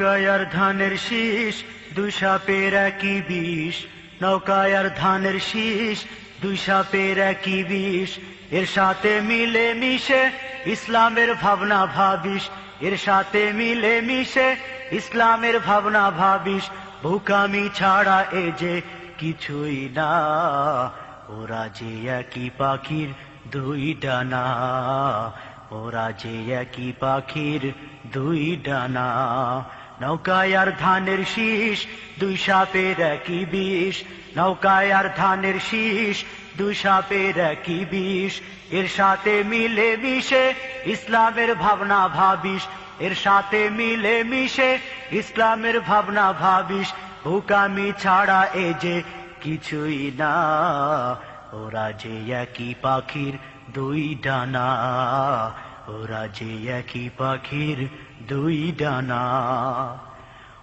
নৌকায় আর ধানের শীষ, দুই সাপের একই বিষ। নৌকায় আর ধানের শীষ, দুই সাপের একই বিষ। এর সাথে মিলে মিশে ইসলামের ভাবনা ভাবিস। এর সাথে মিলে মিশে ইসলামের ভাবনা ভাবিস। ভুকামি ছাড়া এ যে কিছুই না। ওরা যে একই পাখির দুই ডানা। ওরা যে একই পাখির দুই ডানা। নৌকায় আর ধানের শীষ, দুই সাপের একই বিষ। নৌকায় আর ধানের শীষ, দুই সাপের একই বিষ। এর সাথে মিলে মিশে ইসলামের ভাবনা ভাবিস। এর সাথে মিলে মিশে ইসলামের ভাবনা ভাবিস। ভুকামি ছাড়া এ যে কিছুই না। ওরা যে একই পাখির দুই ডানা। ওরা যে একই পাখির দুই ডানা।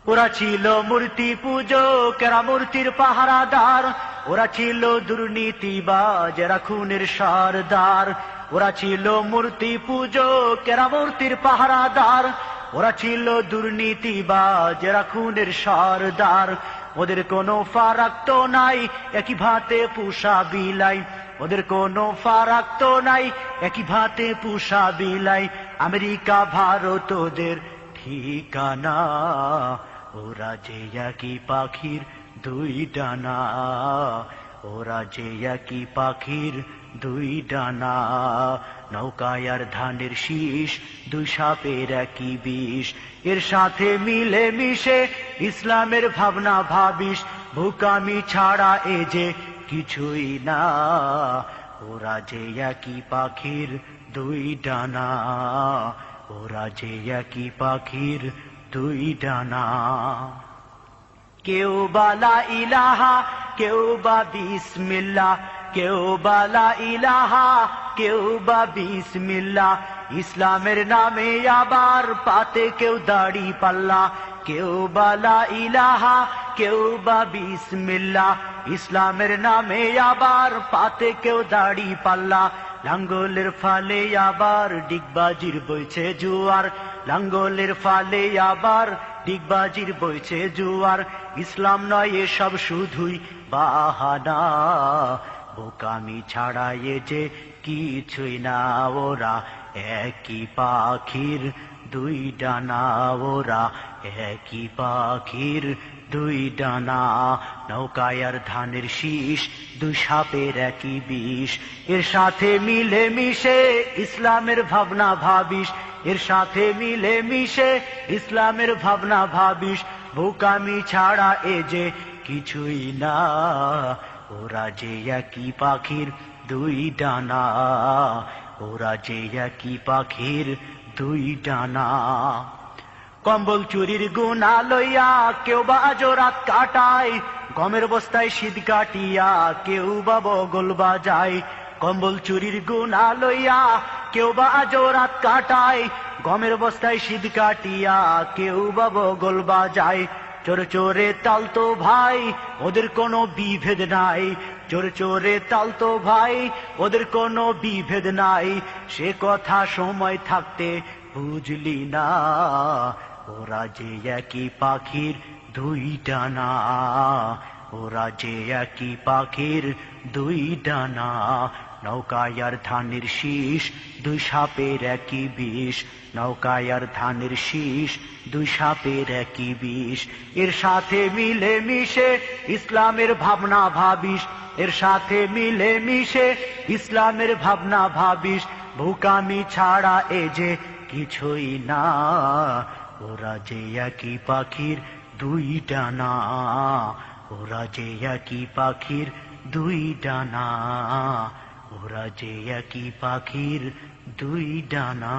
ওরা ছিল মূর্তি পুজো, কেরা মূর্তির পাহারাদার। ওরা ছিল দুর্নীতিবাজ, এরা খুনের সরদার। ওরা ছিল মূর্তি পুজো, কেরা মূর্তির পাহারাদার। ওরা ছিল দুর্নীতিবাজ, এরা খুনের সরদার। ওদের কোনো ফারাক তো নাই, একই ভাতে পুষা বিলাই। ওদের কোনো ফারাক তো নাই। একই ভাতে পুষা বিলাই। আমেরিকা, ভারত ওদের ঠিকানা। ওরা যে একই পাখির দুই ডানা। ওরা যে একই পাখির দুই ডানা। নৌকায় আর ধানের শীষ, দুই সাপের একই বিষ। এর সাথে মিলে মিশে ইসলামের ভাবনা ভাবিস। ভুকামি ছাড়া এ যে কিছুই না। ওরা যে একই পাখির দুই ডানা। ওরা যে একই পাখির দুই ডানা। কেউ বালা ইলাহা, কেউ বা বিসমিল্লা কেউ বালা ইলাহা, কেউ বা বিসমিল্লা ইসলামের নামে আবার পাতে কেউ দাড়ি পাল্লা, কেউ বালা ইলাহা কেউ বা বিসমিল্লা, ইসলামের নামে আবার পাতে কেউ দাড়ি পাল্লা, লাঙ্গলের ফালে আবার ডিগবাজির বইছে জুয়ার, লাঙ্গলের ফালে আবার ডিগবাজির বইছে জুয়ার, ইসলাম নয় এসব শুধুই বাহানা, বোকামি ছাড়াই যে কিছুই না ওরা। একই পাখির দুই ডানা ওরা। একই পাখির দুই ডানা নৌকায় আর ধানের শীষ, দুই সাপের একই বিষ। এর সাথে মিলে মিশে ইসলামের ভাবনা ভাবিস। এর সাথে মিলে মিশে ইসলামের ভাবনা ভাবিস। বোকামি ছাড়া এ যে কিছুই না। ওরা যে একই পাখির দুই ডানা। ওরা যে একই পাখির দুই ডানা। কম্বল চুরির গুণা লইয়া কেউ বা জোরাত কাটায়। গমের বস্তায় শীত কাটিয়া কেউ বা বগল বাজায়। কম্বল চুরির গুণা লইয়া কেউ বা জোরাত কাটায়। গমের বস্তায় শীত কাটিয়া কেউ বা বগল বাজায়। চোর চোরে তাল তো ভাই, ওদের কোনো বিভেদ নাই। চোর চোরে তাল তো ভাই, ওদের কোনো বিভেদ নাই। সে কথা সময় থাকতে বুঝলি না, ওরা যে একই পাখির দুই ডানা ওরা যে একই পাখির দুই ডানা নৌকায় আর ধানের শীষ, দুই সাপের একই বিষ। নৌকায় আর ধানের শীষ, দুই সাপের একই বিষ। এর সাথে মিলে মিশে ইসলামের ভাবনা ভাবিস। এর সাথে মিলে মিশে ইসলামের ভাবনা ভাবিস। ভুকামি ছাড়া এ যে কিছুই না। ওরা যে একই পাখির দুই ডানা ওরা যে একই পাখির দুই ডানা ওরা যে একই পাখির দুই ডানা।